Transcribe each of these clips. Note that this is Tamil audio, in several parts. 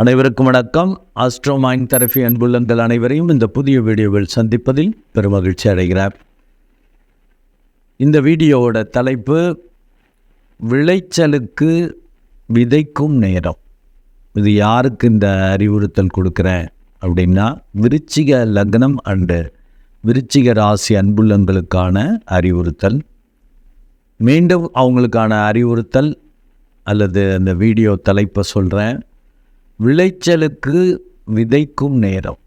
அனைவருக்கும் வணக்கம். ஆஸ்ட்ரோ மைண்ட் தெரபி அன்புள்ளங்கள் அனைவரையும் இந்த புதிய வீடியோவில் சந்திப்பதில் பெருமகிழ்ச்சி அடைகிறார். இந்த வீடியோவோட தலைப்பு விளைச்சலுக்கு விதைக்கும் நேரம். இது யாருக்கு இந்த அறிவுறுத்தல் கொடுக்குறேன் அப்படின்னா விருச்சிக லக்னம் அண்டு விருச்சிக ராசி அன்புள்ளங்களுக்கான அறிவுறுத்தல். மீண்டும் அவங்களுக்கான அறிவுறுத்தல் அல்லது அந்த வீடியோ தலைப்பை சொல்கிறேன் விளைச்சலுக்கு விதைக்கும் நேரம்.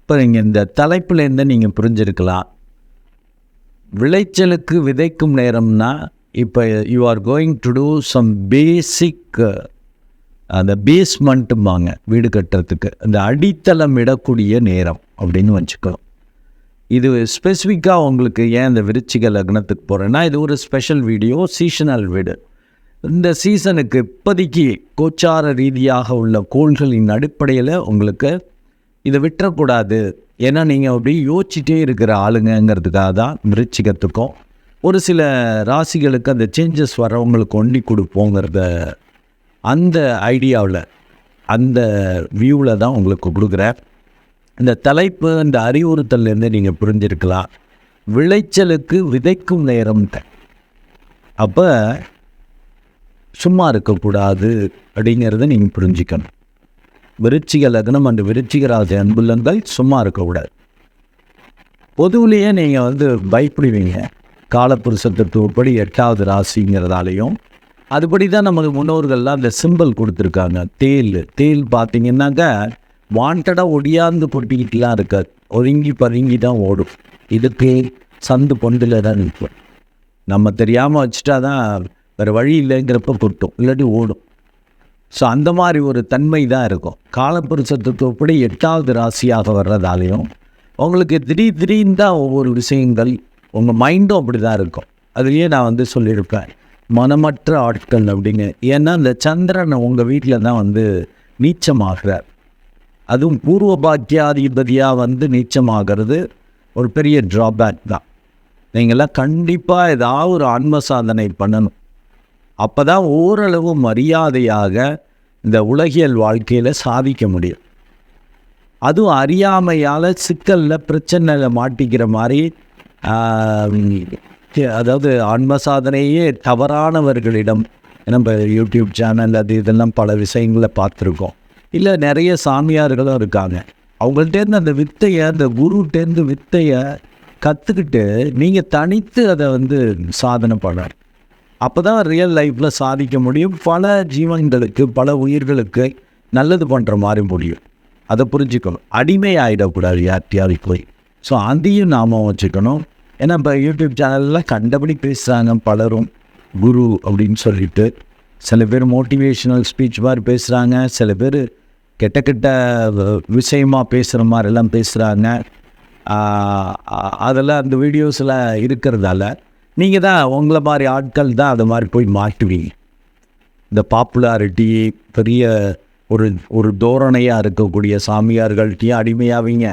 இப்போ நீங்கள் இந்த தலைப்புலேருந்து நீங்கள் புரிஞ்சிருக்கலாம். விளைச்சலுக்கு விதைக்கும் நேரம்னா இப்போ you are going to do some basic அந்த பேஸ்மெண்ட்டும்பாங்க வீடு கட்டுறதுக்கு. அந்த அடித்தளம் இடக்கூடிய நேரம் அப்படின்னு வச்சுக்கலாம் இது ஸ்பெசிஃபிக்காக உங்களுக்கு ஏன் இந்த விருச்சிக லக்னத்துக்கு போகிறேன்னா இது ஒரு ஸ்பெஷல் வீடியோ சீசனல் வீடு. இந்த சீசனுக்கு இப்போதைக்கு கோச்சார ரீதியாக உள்ள கோள்களின் அடிப்படையில் உங்களுக்கு இதை விட்டுறக்கூடாது. ஏன்னா நீங்கள் அப்படி யோசிச்சிட்டே இருக்கிற ஆளுங்கங்கிறதுக்காக தான் விருச்சிகத்துக்கும் ஒரு சில ராசிகளுக்கு அந்த சேஞ்சஸ் வரவங்களுக்கு ஒண்டி கொடுப்போங்கிறத அந்த ஐடியாவில் அந்த வியூவில் தான் உங்களுக்கு கொடுக்குறேன் இந்த தலைப்பு இந்த அறிவுறுத்தல்லேருந்து நீங்கள் புரிஞ்சிருக்கலாம். விளைச்சலுக்கு விதைக்கும் நேரம் அப்போ சும்மா இருக்கக்கூடாது அப்படிங்கிறத நீங்கள் புரிஞ்சிக்கணும். விருச்சிக லக்னம் அண்டு விருச்சிக ராசி அன்புள்ளங்கள் சும்மா இருக்கக்கூடாது. பொதுவிலேயே நீங்கள் வந்து பயப்படுவீங்க. காலப்புருஷ தத்துவப்படி எட்டாவது ராசிங்கிறதாலையும் அதுபடி தான் நமக்கு முன்னோர்கள்லாம் அந்த சிம்பிள் கொடுத்துருக்காங்க. தேல் தேல் பார்த்தீங்கன்னாக்கா வாண்டடாக ஒடியாந்து பொட்டிக்கிட்டுலாம் இருக்காது. ஒதுங்கி பதுங்கி தான் ஓடும். இதுக்கு சந்து பொண்டில் தான் நிற்போம் நம்ம தெரியாமல் வச்சுட்டா தான் வேறு வழி இல்லைங்கிறப்ப கொட்டும் இல்லாட்டி ஓடும். ஸோ அந்த மாதிரி ஒரு தன்மை தான் இருக்கும். காலப்புருஷத்துவப்படி எட்டாவது ராசியாக வர்றதாலையும் உங்களுக்கு திடீர் திடீர்னு தான் ஒவ்வொரு விஷயங்கள் உங்கள் மைண்டும் அப்படி தான் இருக்கும். அதுலேயே நான் வந்து சொல்லியிருப்பேன் மனமற்ற ஆட்கள் அப்படிங்க ஏன்னா இந்த சந்திரன் உங்கள் வீட்டில் தான் வந்து நீச்சமாகிறார். அதுவும் பூர்வ பாக்கியாதிபதியாக வந்து நீச்சமாகிறது ஒரு பெரிய ட்ராபேக் தான். நீங்களாம் கண்டிப்பாக ஏதாவது ஒரு ஆன்ம சாதனை பண்ணணும். அப்போ தான் ஓரளவு மரியாதையாக இந்த உலகியல் வாழ்க்கையில் சாதிக்க முடியும். அதுவும் அறியாமையால் சிக்கலில் பிரச்சனையில் மாட்டிக்கிற மாதிரி அதாவது ஆன்ம சாதனையே தவறானவர்களிடம் நம்ம யூடியூப் சேனல் அது இதெல்லாம் பல விஷயங்களை பார்த்துருக்கோம். இல்லை நிறைய சாமியார்களும் இருக்காங்க. அவங்கள்ட்டேருந்து அந்த வித்தையை அந்த குருட்டேருந்து வித்தையை கற்றுக்கிட்டு நீங்கள் தனித்து அதை வந்து சாதனை பண்ணணும். அப்போ தான் ரியல் லைஃப்பில் சாதிக்க முடியும். பல ஜீவன்களுக்கு பல உயிர்களுக்கு நல்லது பண்ணுற மாதிரி முடியும். அதை புரிஞ்சுக்கணும். அடிமை ஆகிடக்கூடாது யார்கிட்டயாவது போய் ஸோ அதையும் நாம வச்சுக்கணும். ஏன்னா இப்போ யூடியூப் சேனலில் கண்டபடி பேசுகிறாங்க பலரும். குரு அப்படின்னு சொல்லிட்டு. சில பேர் மோட்டிவேஷ்னல் ஸ்பீச் மாதிரி பேசுகிறாங்க சில பேர் கெட்ட கெட்ட விஷயமாக பேசுகிற மாதிரிலாம் பேசுகிறாங்க அதெல்லாம் அந்த வீடியோஸில் இருக்கிறதால நீங்கள் தான் உங்களை மாதிரி ஆட்கள் தான் அது மாதிரி போய் மாட்டுவீங்க. இந்த பாப்புலாரிட்டி பெரிய ஒரு ஒரு தோரணையாக இருக்கக்கூடிய சாமியார்கள்ட்டையும் அடிமையாவீங்க.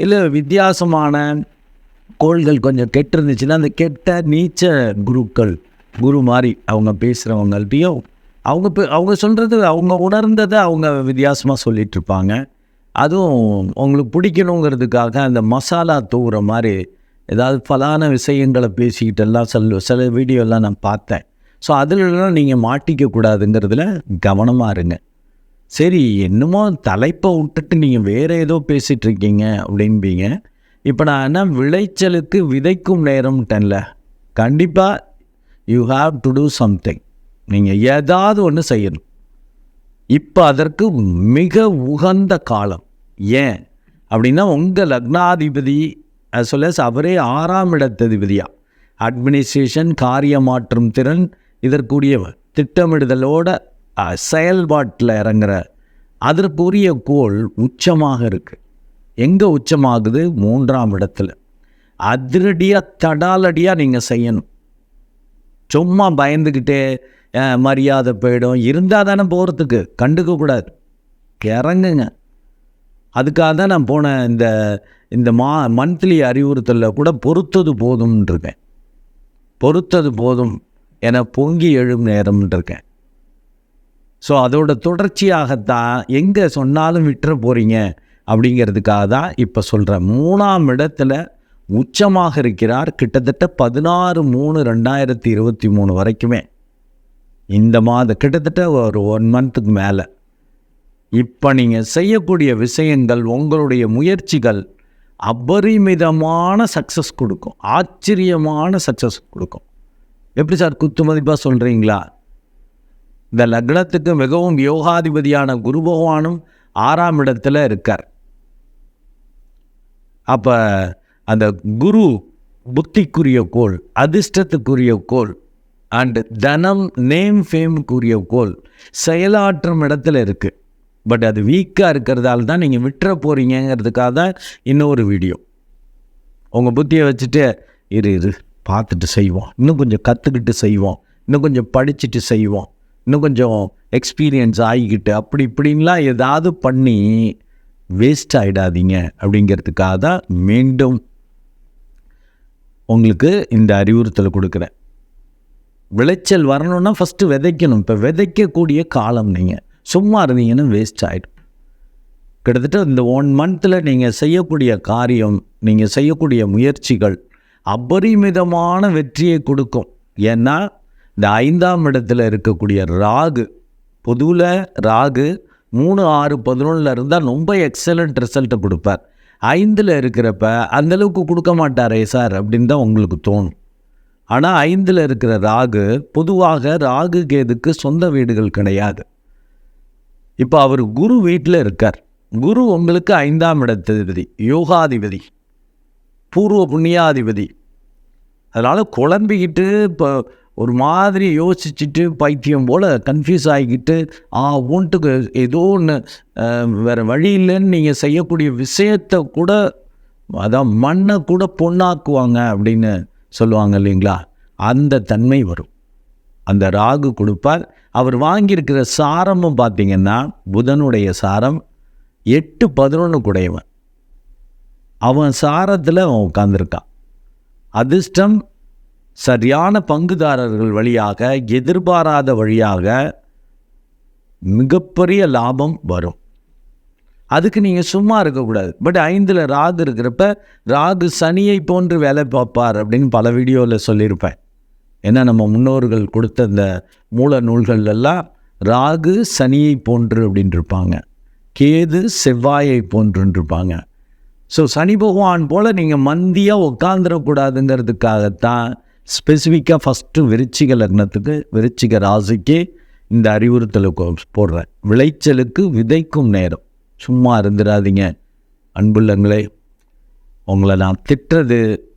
இல்லை வித்தியாசமான கோள்கள் கொஞ்சம் கெட்டு இருந்துச்சுன்னா அந்த கெட்ட நீச்ச குருக்கள் குரு மாதிரி அவங்க பேசுகிறவங்கள்ட்டையும் அவங்க அவங்க சொல்கிறது அவங்க உணர்ந்ததை அவங்க வித்தியாசமாக சொல்லிகிட்ருப்பாங்க அதுவும் உங்களுக்கு பிடிக்கணுங்கிறதுக்காக அந்த மசாலா தூவுற மாதிரி ஏதாவது பலான விஷயங்களை பேசிக்கிட்டெல்லாம் சில சில வீடியோலாம் நான் பார்த்தேன். ஸோ அதிலலாம் நீங்கள் மாட்டிக்கக்கூடாதுங்கிறதுல கவனமாக இருங்க. சரி என்னமோ தலைப்பை விட்டுட்டு நீங்கள் வேறு ஏதோ பேசிகிட்ருக்கீங்க அப்படின்பீங்க இப்போ நான் என்ன விளைச்சலுக்கு விதைக்கும் நேரம்ட்டேன்ல கண்டிப்பாக you have to do something நீங்கள் ஏதாவது ஒன்று செய்யணும். இப்போ அதற்கு மிக உகந்த காலம். ஏன்? அப்படின்னா உங்கள் லக்னாதிபதி அது சொல்ல அவரே ஆறாம் இடத்ததிபதியாக அட்மினிஸ்ட்ரேஷன் காரியமாற்றும் திறன் இதற்குரியவர். திட்டமிடுதலோட செயல்பாட்டில் இறங்குற. அதற்குரிய கோள் உச்சமாக இருக்குது எங்கே உச்சமாகுது? மூன்றாம் இடத்துல. அதிரடியாக தடாலடியாக நீங்கள் செய்யணும். சும்மா பயந்துக்கிட்டே மரியாதை போயிடும். இருந்தால் தானே போகிறதுக்கு கண்டுக்கக்கூடாது இறங்குங்க. அதுக்காக தான் நான் போன இந்த இந்த மா மந்த்லி அறிவுறுத்தலில் கூட பொறுத்தது போதும்னு இருக்கேன் பொறுத்தது போதும் என பொங்கி எழும் நேரம்னு இருக்கேன் ஸோ அதோட தொடர்ச்சியாகத்தான் எங்கே சொன்னாலும் விட்டுற போகிறீங்க அப்படிங்கிறதுக்காக தான் இப்போ சொல்கிறேன் மூணாம் இடத்துல உச்சமாக இருக்கிறார் கிட்டத்தட்ட பதினாறு மூணு ரெண்டாயிரத்தி இருபத்தி மூணு வரைக்குமே. இந்த மாதம் கிட்டத்தட்ட ஒரு ஒன் மந்த்துக்கு மேலே. இப்போ நீங்கள் செய்யக்கூடிய விஷயங்கள் உங்களுடைய முயற்சிகள் அபரிமிதமான சக்ஸஸ் கொடுக்கும். ஆச்சரியமான சக்ஸஸ் கொடுக்கும். எப்படி சார் குத்து மதிப்பாக சொல்கிறீங்களா இந்த லக்னத்துக்கு மிகவும் யோகாதிபதியான குரு பகவானும் ஆறாம் இடத்துல இருக்கார். அப்போ அந்த குரு புத்திக்குரிய கோள் அதிர்ஷ்டத்துக்குரிய கோள் அண்டு தனம் நேம் ஃபேமுக்குரிய கோள் செயலாற்றும் இடத்துல இருக்குது பட் அது வீக்காக இருக்கிறதால தான் நீங்கள் விட்டுற போகிறீங்கிறதுக்காக தான் இன்னொரு வீடியோ உங்கள் புத்தியை வச்சுட்டு இரு இரு பார்த்துட்டு செய்வோம். இன்னும் கொஞ்சம் கற்றுக்கிட்டு செய்வோம். இன்னும் கொஞ்சம் படிச்சுட்டு செய்வோம். இன்னும் கொஞ்சம் எக்ஸ்பீரியன்ஸ் ஆகிக்கிட்டு அப்படி இப்படின்லாம் ஏதாவது பண்ணி வேஸ்ட் ஆகிடாதீங்க அப்படிங்கிறதுக்காக தான் மீண்டும் உங்களுக்கு இந்த அறிவுறுத்தல் கொடுக்குறேன். விளைச்சல் வரணும்னா ஃபஸ்ட்டு விதைக்கணும். இப்போ விதைக்கக்கூடிய காலம் நீங்கள் சும்மா இருந்தீங்கன்னா வேஸ்ட் ஆகிடும் கிட்டத்தட்ட இந்த ஒன் மந்தில் நீங்கள் செய்யக்கூடிய காரியம் நீங்கள் செய்யக்கூடிய முயற்சிகள் அபரிமிதமான வெற்றியை கொடுக்கும். ஏன்னா இந்த ஐந்தாம் இடத்துல இருக்கக்கூடிய ராகு பொதுவில் ராகு மூணு ஆறு பதினொன்றில் இருந்தால் ரொம்ப எக்ஸலண்ட் ரிசல்ட்டை கொடுப்பார். ஐந்தில் இருக்கிறப்ப அந்தளவுக்கு கொடுக்க மாட்டாரே சார் அப்படின்னு தான் உங்களுக்கு தோணும். ஆனால் ஐந்தில் இருக்கிற ராகு பொதுவாக ராகு கேதுக்கு சொந்த வீடுகள் கிடையாது. இப்போ அவர் குரு வீட்டில் இருக்கார். குரு உங்களுக்கு ஐந்தாம் இடத்ததிபதி யோகாதிபதி பூர்வ புண்ணியாதிபதி. அதனால் குழம்பிக்கிட்டு இப்போ ஒரு மாதிரி யோசிச்சுட்டு பைத்தியம் போல் கன்ஃபியூஸ் ஆகிக்கிட்டு ஆ ஒன்ட்டுக்கு ஏதோ ஒன்று வேறு வழி இல்லைன்னு நீங்கள் செய்யக்கூடிய விஷயத்தை கூட அதான் மண்ணை கூட பொண்ணாக்குவாங்க அப்படின்னு சொல்லுவாங்க இல்லைங்களா? அந்த தன்மை வரும். அந்த ராகு கொடுப்பார். அவர் வாங்கியிருக்கிற சாரமும் பார்த்தீங்கன்னா புதனுடைய சாரம் எட்டு பதினொன்று குடையவன் அவன் சாரத்தில் அவன் உட்காந்துருக்கான் அதிர்ஷ்டம் சரியான பங்குதாரர்கள் வழியாக எதிர்பாராத வழியாக மிகப்பெரிய லாபம் வரும். அதுக்கு நீங்கள் சும்மா இருக்கக்கூடாது. பட் ஐந்தில் ராகு இருக்கிறப்ப ராகு சனியை போன்று வேலை பார்ப்பார் அப்படின்னு பல வீடியோவில் சொல்லியிருப்பேன். ஏன்னா நம்ம முன்னோர்கள் கொடுத்த இந்த மூல நூல்கள்லாம் ராகு சனியை போன்று அப்படின்னு இருப்பாங்க கேது செவ்வாயை போன்றுன்னு இருப்பாங்க ஸோ சனி பகவான் போல் நீங்கள் மந்தியாக உட்காந்துடக்கூடாதுங்கிறதுக்காகத்தான் ஸ்பெசிஃபிக்காக ஃபஸ்ட்டு விருச்சிக லக்னத்துக்கு விருச்சிக ராசிக்கு இந்த அறிவுறுத்தலை போடுறேன். விளைச்சலுக்கு விதைக்கும் நேரம். சும்மா இருந்துடாதீங்க அன்புள்ளங்களே உங்களை நான் திட்டுறது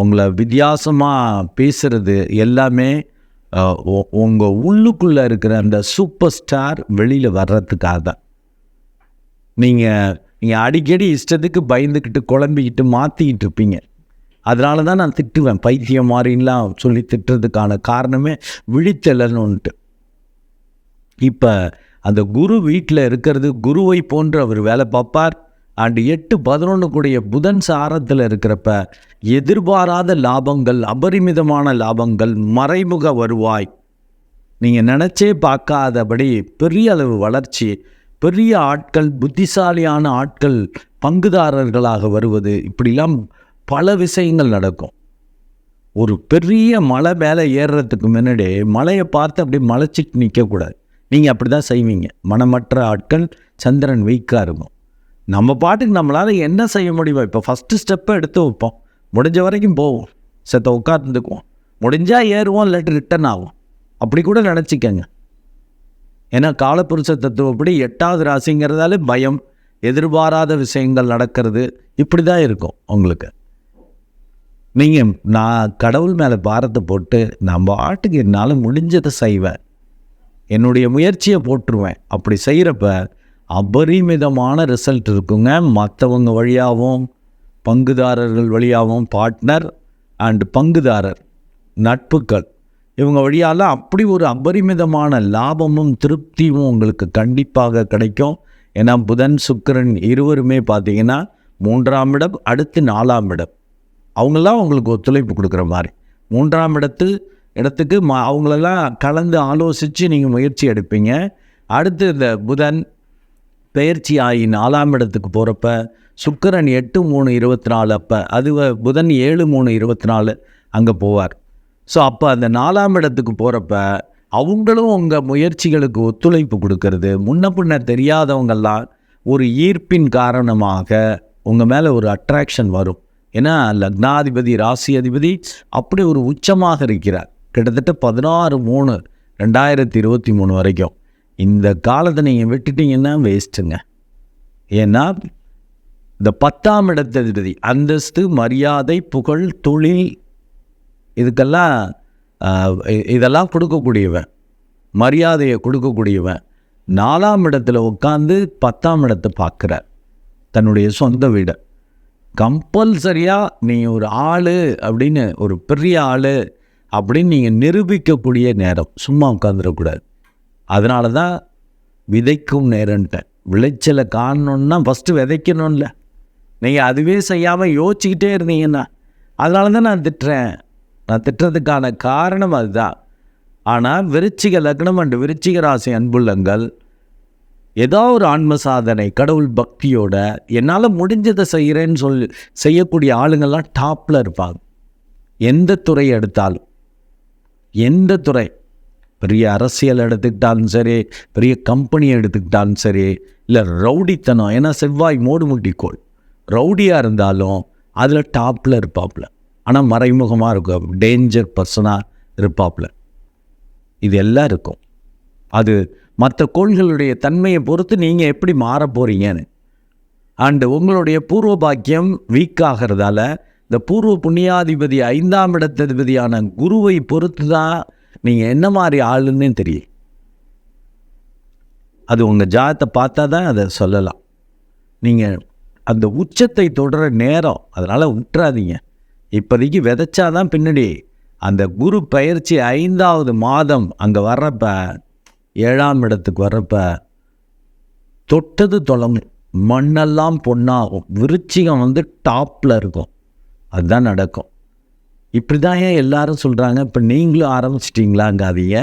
உங்களை வித்தியாசமாக பேசுகிறது எல்லாமே உங்கள் உள்ளுக்குள்ளே இருக்கிற அந்த சூப்பர் ஸ்டார் வெளியில் வர்றதுக்காக தான். நீங்கள் நீங்கள் அடிக்கடி இஷ்டத்துக்கு பயந்துக்கிட்டு குழம்பிக்கிட்டு மாற்றிக்கிட்டு இருப்பீங்க. அதனால தான் நான் திட்டுவேன். பைத்தியம் மாதிரிலாம் சொல்லி திட்டுறதுக்கான காரணமே விழித்தெழணுன்ட்டு இப்போ அந்த குரு வீட்டில் இருக்கிறது குருவை போன்று அவர் வேலை பார்ப்பார். அண்டு எட்டு பதினொன்று கூடிய புதன் சாரத்தில் இருக்கிறப்ப எதிர்பாராத லாபங்கள் அபரிமிதமான லாபங்கள் மறைமுக வருவாய். நீங்கள் நினச்சே பார்க்காதபடி பெரிய அளவு வளர்ச்சி பெரிய ஆட்கள் புத்திசாலியான ஆட்கள் பங்குதாரர்களாக வருவது. இப்படிலாம் பல விஷயங்கள் நடக்கும். ஒரு பெரிய மலை மேலே ஏறுறதுக்கு முன்னாடி மலையை பார்த்து அப்படியே மலைச்சிட்டு நிற்கக்கூடாது நீங்கள் அப்படி தான் செய்வீங்க. மனமற்ற ஆட்கள் சந்திரன் வீக்காக இருக்கும். நம்ம பாட்டுக்கு நம்மளால் என்ன செய்ய முடியுமோ இப்போ ஃபஸ்ட்டு ஸ்டெப்பை எடுத்து வைப்போம். முடிஞ்ச வரைக்கும் போவோம். செத்த உட்கார்ந்துக்குவோம். முடிஞ்சால் ஏறுவோம் இல்லாட்டி ரிட்டர்ன் ஆகும் அப்படி கூட நினச்சிக்கங்க. ஏன்னா காலப்புருஷ தத்துவப்படி எட்டாவது ராசிங்கிறதால பயம் எதிர்பாராத விஷயங்கள் நடக்கிறது. இப்படி தான் இருக்கும் உங்களுக்கு. நீங்கள் நான் கடவுள் மேலே பாரத்தை போட்டு நான் பாட்டுக்கு என்னால் முடிஞ்சதை செய்வேன். என்னுடைய முயற்சியை போட்டுருவேன் அப்படி செய்கிறப்ப அபரிமிதமான ரிசல்ட் இருக்குங்க. மற்றவங்க வழியாகவும் பங்குதாரர்கள் வழியாகவும் பார்ட்னர் அண்ட் பங்குதாரர் நட்புகள். இவங்க வழியால் அப்படி ஒரு அபரிமிதமான லாபமும் திருப்தியும் உங்களுக்கு கண்டிப்பாக கிடைக்கும். ஏன்னா புதன் சுக்கரன் இருவருமே பார்த்தீங்கன்னா மூன்றாம் இடம் அடுத்து நாலாம் இடம். அவங்களாம் உங்களுக்கு ஒத்துழைப்பு கொடுக்குற மாதிரி. மூன்றாம் இடத்து இடத்துக்கு ம அவங்களெல்லாம் கலந்து ஆலோசித்து நீங்கள் முயற்சி எடுப்பீங்க. அடுத்து இந்த புதன் பெயர்ச்சி ஆகி நாலாம் இடத்துக்கு போகிறப்ப சுக்கரன் எட்டு மூணு இருபத்தி நாலு அப்போ அது புதன் ஏழு மூணு இருபத்தி நாலு அங்கே போவார். ஸோ அப்போ அந்த நாலாம் இடத்துக்கு போகிறப்ப அவங்களும் உங்கள் முயற்சிகளுக்கு ஒத்துழைப்பு கொடுக்கறது முன்ன பின்ன தெரியாதவங்கெல்லாம் ஒரு ஈர்ப்பின் காரணமாக உங்கள் மேலே ஒரு அட்ராக்ஷன் வரும். ஏன்னா லக்னாதிபதி ராசி அதிபதி அப்படி ஒரு உச்சமாக இருக்கிறார். கிட்டத்தட்ட பதினாறு மூணு ரெண்டாயிரத்தி இருபத்தி மூணு வரைக்கும். இந்த காலத்தை நீங்கள் விட்டுட்டீங்கன்னா வேஸ்ட்டுங்க. ஏன்னா இந்த பத்தாம் இடத்ததிபதி அந்தஸ்து மரியாதை புகழ் தொழில் இதுக்கெல்லாம் இதெல்லாம் கொடுக்கக்கூடியவன். மரியாதையை கொடுக்கக்கூடியவன். நாலாம் இடத்துல உட்காந்து பத்தாம் இடத்தை பார்க்குறார். தன்னுடைய சொந்த வீடை. கம்பல்சரியாக நீ ஒரு ஆள் அப்படின்னு ஒரு பெரிய ஆள் அப்படின்னு நீங்கள் நிரூபிக்கக்கூடிய நேரம். சும்மா உட்காந்துடக்கூடாது அதனால தான் விதைக்கும் நேரம்ட்டேன் விளைச்சலை காணணுன்னா ஃபஸ்ட்டு விதைக்கணும்ல. நீங்கள் அதுவே செய்யாமல் யோசிச்சுக்கிட்டே இருந்தீங்கன்னா அதனால தான் நான் திட்டுறேன். நான் திட்டுறதுக்கான காரணம் அதுதான். ஆனால் விருச்சிக லக்னம் அண்டு விருச்சிக ராசி அன்புள்ளங்கள் ஏதோ ஒரு ஆன்ம சாதனை கடவுள் பக்தியோட என்னால் முடிஞ்சதை செய்கிறேன்னு சொல் செய்யக்கூடிய ஆளுங்கள்லாம் டாப்பில் இருப்பாங்க. எந்த துறை எடுத்தாலும். எந்த துறை? பெரிய அரசியல் எடுத்துக்கிட்டாலும் சரி பெரிய கம்பெனி எடுத்துக்கிட்டாலும் சரி இல்லை ரவுடித்தனம் ஏன்னா செவ்வாய் மோடு முட்டிக்கோள். ரவுடியாக இருந்தாலும் அதில் டாப்பில் இருப்பாப்புல. ஆனால் மறைமுகமாக இருக்கும். டேஞ்சர் பர்சனாக இருப்பாப்புல. இது எல்லாம் இருக்கும். அது மற்ற கோள்களுடைய தன்மையை பொறுத்து நீங்கள் எப்படி மாற போகிறீங்கன்னு அண்டு உங்களுடைய பூர்வ பாக்கியம் வீக் ஆகிறதால இந்த பூர்வ புண்ணியாதிபதி ஐந்தாம் இடத்ததிபதியான குருவை பொறுத்து தான் நீங்கள் என்ன மாதிரி ஆளுன்னு தெரியும் அது உங்கள் ஜாதத்தை பார்த்தா தான் அதை சொல்லலாம். நீங்கள் அந்த உச்சத்தை தொடர நேரம் அதனால் விட்டுறாதீங்க இப்போதைக்கு விதைச்சாதான் பின்னாடி அந்த குரு பயிற்சி ஐந்தாவது மாதம் அங்கே வர்றப்ப ஏழாம் இடத்துக்கு வர்றப்ப தொட்டது தொடங்கும் மண்ணெல்லாம் பொண்ணாகும் விருச்சிகம் வந்து டாப்பில் இருக்கும். அதுதான் நடக்கும். இப்படி தான் ஏன் எல்லாரும் சொல்கிறாங்க இப்போ நீங்களும் ஆரம்பிச்சிட்டிங்களாங்காதீங்க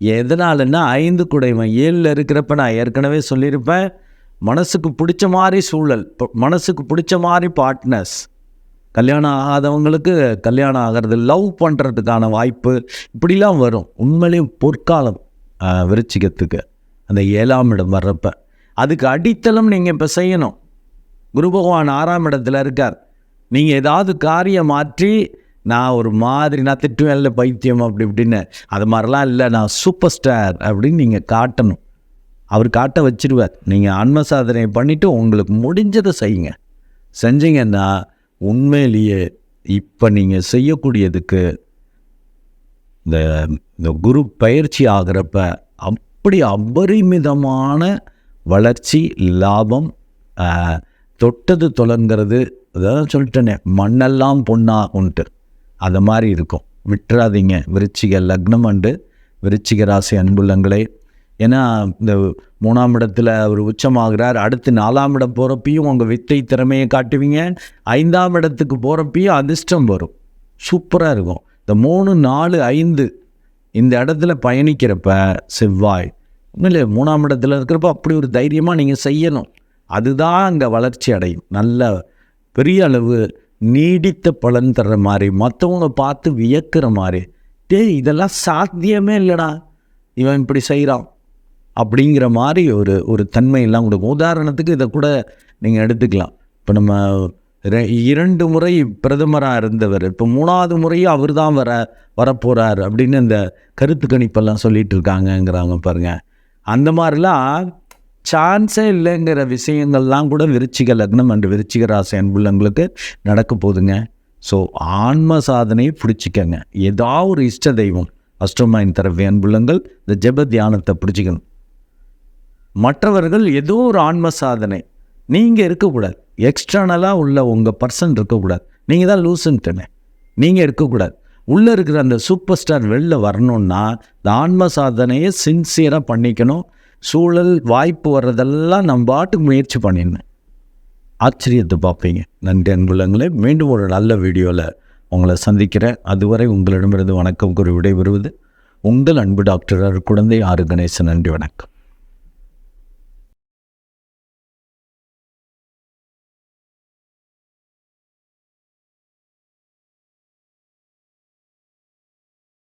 எதனாலன்னா ஐந்து குடைவன் ஏழில் இருக்கிறப்ப நான் ஏற்கனவே சொல்லியிருப்பேன் மனசுக்கு பிடிச்ச மாதிரி சூழல் இப்போ மனசுக்கு பிடிச்ச மாதிரி பார்ட்னர்ஸ் கல்யாணம் ஆகாதவங்களுக்கு கல்யாணம் ஆகிறது லவ் பண்ணுறதுக்கான வாய்ப்பு இப்படிலாம் வரும். உண்மையிலேயும் பொற்காலம் விருச்சிகத்துக்கு அந்த ஏழாம் இடம் வர்றப்ப. அதுக்கு அடித்தளம் நீங்கள் இப்போ செய்யணும். குரு பகவான் ஆறாம் இடத்துல இருக்கார். நீங்கள் ஏதாவது காரியம் மாற்றி நான் ஒரு மாதிரி நான் திட்டுவேன் இல்லை பைத்தியம் அப்படி இப்படின்னு. அது மாதிரிலாம் இல்லை நான் சூப்பர் ஸ்டார் அப்படின்னு நீங்கள் காட்டணும். அவர் காட்ட வச்சிருவார். நீங்கள் ஆன்ம சாதனை பண்ணிவிட்டு உங்களுக்கு முடிஞ்சதை செய்யுங்க. செஞ்சீங்கன்னா உண்மையிலேயே இப்போ நீங்கள் செய்யக்கூடியதுக்கு இந்த இந்த குரு பயிற்சி ஆகிறப்ப அப்படி அபரிமிதமான வளர்ச்சி லாபம் தொட்டது தொலங்கிறது அதான் சொல்லிட்டேனே மண்ணெல்லாம் பொண்ணாகும்ட்டு அது மாதிரி இருக்கும். விட்டுறாதீங்க. விருச்சிக லக்னம் அண்டு விருச்சிக ராசி அன்புள்ளங்களே. ஏன்னா இந்த மூணாம் இடத்துல அவர் உச்சமாகிறார். அடுத்து நாலாம் இடம் போகிறப்பையும் உங்கள் வித்தை திறமையை காட்டுவீங்க. ஐந்தாம் இடத்துக்கு போகிறப்பையும் அதிர்ஷ்டம் வரும். சூப்பராக இருக்கும். இந்த மூணு நாலு ஐந்து இந்த இடத்துல பயணிக்கிறப்ப செவ்வாய் இல்லை மூணாம் இடத்துல இருக்கிறப்ப அப்படி ஒரு தைரியமாக நீங்கள் செய்யணும். அதுதான் அங்கே வளர்ச்சி அடையும். நல்ல பெரிய அளவு நீடித்த பலன் தர்ற மாதிரி மற்றவங்க பார்த்து வியக்கிற மாதிரி டே இதெல்லாம் சாத்தியமே இல்லைடா இவன் இப்படி செய்கிறான் அப்படிங்கிற மாதிரி ஒரு ஒரு தன்மையெல்லாம் கொடுக்கும். உதாரணத்துக்கு இதை கூட நீங்கள் எடுத்துக்கலாம். இப்போ நம்ம ரெ- இரண்டு முறை பிரதமராக இருந்தவர் இப்போ மூணாவது முறையும் அவர் தான் வர வரப்போகிறார் அப்படின்னு இந்த கருத்து கணிப்பெல்லாம் சொல்லிகிட்டு இருக்காங்கங்கிறாங்க பாருங்கள் அந்த மாதிரிலாம் சான்ஸே இல்லைங்கிற விஷயங்கள்லாம் கூட விருச்சிக லக்னம் அண்டு விருச்சிக ராசி அன்புள்ளங்களுக்கு நடக்க போகுதுங்க ஸோ ஆன்ம சாதனையை பிடிச்சிக்கங்க. ஏதாவது ஒரு இஷ்ட தெய்வம் அஷ்டமாயின் தரவி அன்புள்ளங்கள் இந்த ஜெப தியானத்தை பிடிச்சிக்கணும். மற்றவர்கள் ஏதோ ஒரு ஆன்ம சாதனை. நீங்கள் இருக்கக்கூடாது. எக்ஸ்டர்னலாக உள்ள உங்கள் பர்சன் இருக்கக்கூடாது. நீங்கள் தான் லூசுன்ட்டுனே நீங்கள் இருக்கக்கூடாது. உள்ளே இருக்கிற அந்த சூப்பர் ஸ்டார் வெளில வரணுன்னா இந்த ஆன்ம சாதனையை சின்சியராக பண்ணிக்கணும். சூழல் வாய்ப்பு வர்றதெல்லாம் நம்ம பாட்டுக்கு முயற்சி பண்ணிடணும் ஆச்சரியத்தை பார்ப்பீங்க. நன்றி அன்புலங்களே மீண்டும் ஒரு நல்ல வீடியோவில் உங்களை சந்திக்கிறேன். அதுவரை உங்களிடமிருந்து வணக்கம் கூறி விடைபெறுவது உங்கள் அன்பு டாக்டர் குழந்தை ஆறு கணேசன். நன்றி வணக்கம்.